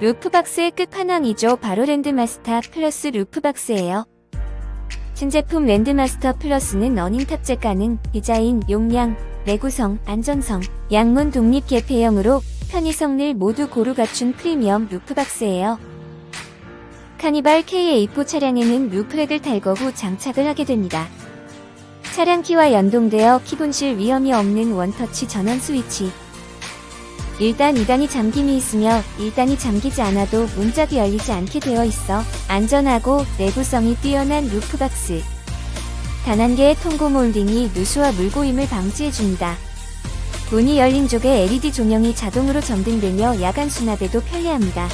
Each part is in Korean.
루프박스의 끝판왕이죠. 바로 랜드마스터 플러스 루프박스예요. 신제품 랜드마스터 플러스는 어닝 탑 재 가능, 디자인, 용량, 내구성, 안전성, 양문 독립 개폐형으로 편의 성능 모두 고루 갖춘 프리미엄 루프박스예요. 카니발 K84 차량에는 루프렉을 탈거 후 장착을 하게 됩니다. 차량 키와 연동되어 키분실 위험이 없는 원터치 전원 스위치. 1단, 2단이 잠김이 있으며 1단이 잠기지 않아도 문짝이 열리지 않게 되어 있어 안전하고 내구성이 뛰어난 루프박스. 단 한 개의 통고 몰딩이 누수와 물고임을 방지해줍니다. 문이 열린 쪽에 LED 조명이 자동으로 점등되며 야간 수납에도 편리합니다.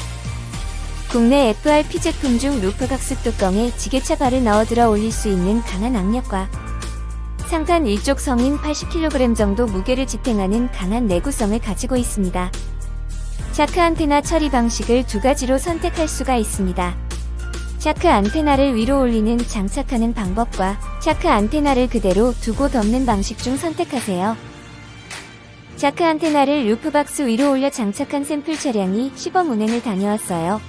국내 FRP 제품 중 루프박스 뚜껑에 지게차 발을 넣어 들어 올릴 수 있는 강한 악력과 상단 일족 성인 80kg 정도 무게를 지탱하는 강한 내구성을 가지고 있습니다. 샤크 안테나 처리 방식을 두 가지로 선택할 수가 있습니다. 샤크 안테나를 위로 올리는 장착하는 방법과 샤크 안테나를 그대로 두고 덮는 방식 중 선택하세요. 샤크 안테나를 루프박스 위로 올려 장착한 샘플 차량이 시범 운행을 다녀왔어요.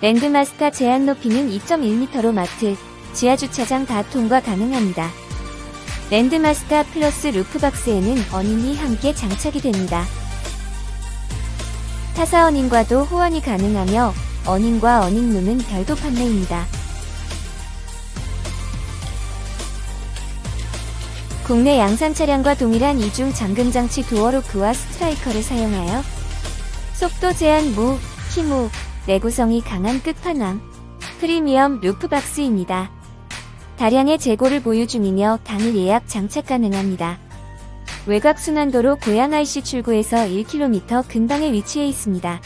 랜드마스터 제한 높이는 2.1m로 마트, 지하주차장 다 통과 가능합니다. 랜드마스터 플러스 루프박스에는 어닝이 함께 장착이 됩니다. 타사 어닝과도 호환이 가능하며 어닝과 어닝룸은 별도 판매입니다. 국내 양산 차량과 동일한 이중 잠금 장치 도어로크와 스트라이커를 사용하여 속도 제한 무, 키무, 내구성이 강한 끝판왕 프리미엄 루프박스입니다. 다량의 재고를 보유 중이며 당일 예약 장착 가능합니다. 외곽 순환도로 고양 IC 출구에서 1km 근방에 위치해 있습니다.